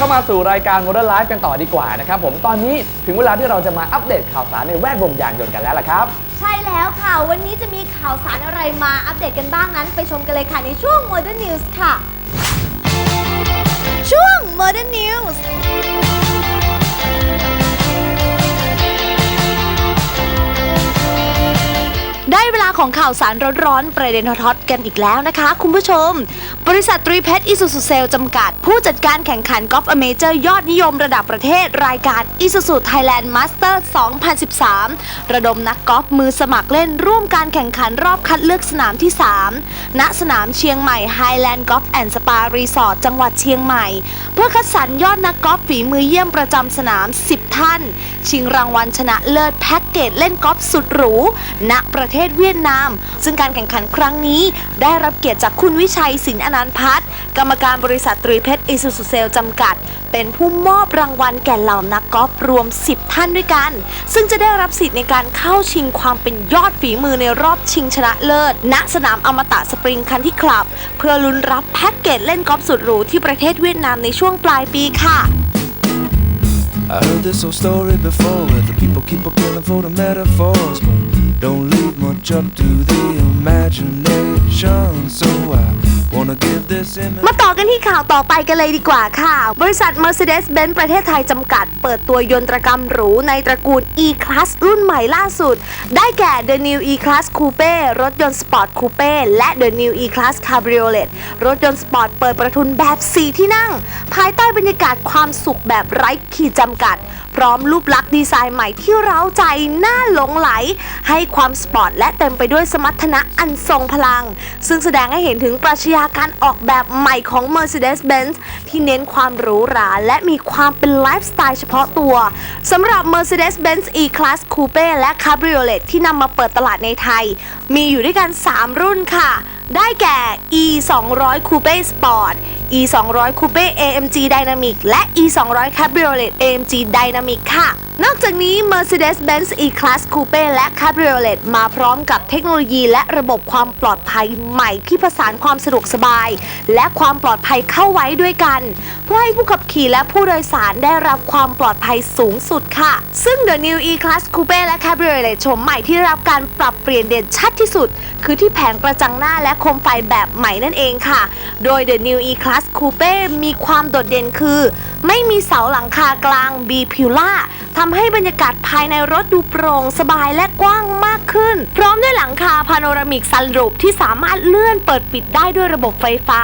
เข้ามาสู่รายการ Modern Life กันต่อดีกว่านะครับผมตอนนี้ถึงเวลาที่เราจะมาอัปเดตข่าวสารในแวดวงยานยนต์กันแล้วล่ะครับ ใช่แล้วค่ะ วันนี้จะมีข่าวสารอะไรมาอัปเดตกันบ้างนั้น ไปชมกันเลยค่ะในช่วง Modern News ค่ะ ช่วง Modern News ได้เวลาของข่าวสารร้อนๆ ประเด็นฮอตๆกันอีกแล้วนะคะ คุณผู้ชม บริษัทตรีเพชรอิสุสุเซลจำกัด ผู้จัดการแข่งขันกอล์ฟอเมเจอร์ยอดนิยมระดับประเทศรายการอิสุสุไทยแลนด์มาสเตอร์2013 ระดมนักกอล์ฟมือสมัครเล่นร่วมการแข่งขันรอบคัดเลือกสนามที่ 3 ณสนามเชียงใหม่ไฮแลนด์กอล์ฟแอนด์สปารีสอร์ทจังหวัดเชียงใหม่ เพื่อคัดสรรยอดนักกอล์ฟฝีมือเยี่ยมประจำสนาม 10 ท่าน ชิงรางวัลชนะเลิศแพ็กเกจเล่นกอล์ฟสุดหรูณประเทศเวียดนาม ซึ่งการแข่งขันครั้งนี้ ได้รับเกียรติจากคุณวิชัยสินอนันต์พัฒน์กรรมการบริษัทตรีเพชรอิสุสุเซลจำกัด เป็นผู้มอบรางวัลแก่เหล่านักกอล์ฟรวม 10 ท่านด้วยกัน ซึ่งจะได้รับสิทธิ์ในการเข้าชิงความเป็นยอดฝีมือในรอบชิงชนะเลิศ ณสนามอมตะสปริงคันที่คลับ เพื่อลุ้นรับแพ็กเกจเล่นกอล์ฟสุดหรูที่ประเทศเวียดนามในช่วงปลายปีค่ะ I heard this old story before where the people keep on killing for the metaphors, but don't leave up to the imagination. So I มาต่อกันที่ข่าวต่อไปกันเลยดีกว่าค่ะ บริษัท Mercedes-Benz ประเทศไทยจำกัด เปิดตัวยนตรกรรมหรูในตระกูล E-Class รุ่นใหม่ล่าสุด ได้แก่ The New E-Class Coupe รถยนต์สปอร์ตคูเป้และ The New E-Class Cabriolet รถยนต์สปอร์ตเปิดประทุนแบบ 4 ที่นั่ง ภายใต้บรรยากาศความสุขแบบไร้ขีดจำกัด พร้อมรูปลักษณ์ดีไซน์ใหม่ที่เร้าใจน่าหลงไหล ให้ความสปอร์ตและเต็มไปด้วยสมรรถนะอันทรงพลัง ซึ่งแสดงให้เห็นถึงปรัชญาการออกแบบใหม่ของ Mercedes-Benz ที่เน้นความหรูหราและมีความเป็นไลฟ์สไตล์เฉพาะตัวสำหรับ Mercedes-Benz E-Class Coupe และ Cabriolet ที่นำมาเปิดตลาดในไทย มีอยู่ด้วยกัน 3 รุ่นค่ะ ได้แก่ E 2 0 0 Coupe Sport E 2 0 0 Coupe AMG Dynamic และ E 2 0 0 Cabriolet AMG Dynamic ค่ะ นอกจากนี้ Mercedes-Benz E-Class Coupe และ Cabriolet มาพร้อมกับเทคโนโลยีและระบบความปลอดภัยใหม่ที่ผสานความสะดวกสบาย และความปลอดภัยเข้าไว้ด้วยกันเพื่อให้ผู้ขับขี่และผู้โดยสารได้รับความปลอดภัยสูงสุดค่ะ ซึ่ง The New E-Class Coupe และ Cabriolet โฉมใหม่ที่ได้รับการปรับเปลี่ยนเด่นชัดที่สุด คือที่แผงกระจังหน้าและโคมไฟแบบใหม่นั่นเองค่ะ โดย The New E-Class Coupe มีความโดดเด่นคือ ไม่มีเสาหลังคากลาง b p i l l a ทำให้บรรยากาศภายในรถดูโปร่งสบายและกว้างมากขึ้น พร้อมด้วยหลังคาพาโนรามิกซันรูปที่สามารถเลื่อนเปิดปิดได้ด้วยระบบไฟฟ้า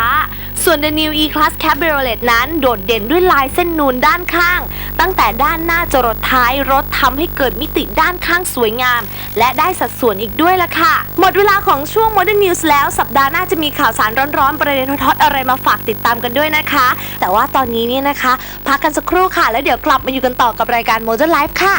ส่วน The New E-Class Cabriolet นั้นโดดเด่นด้วยลายเส้นนูนด้านข้าง ตั้งแต่ด้านหน้าจรดท้ายรถทำให้เกิดมิติด้านข้างสวยงาม และได้สัดส่วนอีกด้วยล่ะค่ะ หมดเวลาของช่วง Modern News แล้วสัปดาห์หน้าจะมีข่าวสารร้อนๆ ประเด็นฮอตๆอะไรมาฝากติดตามกันด้วยนะคะ แต่ว่าตอนนี้เนี่ยนะคะ พักกันสักครู่ค่ะ แล้วเดี๋ยวกลับมาอยู่กันต่อกับรายการ Modern Life ค่ะ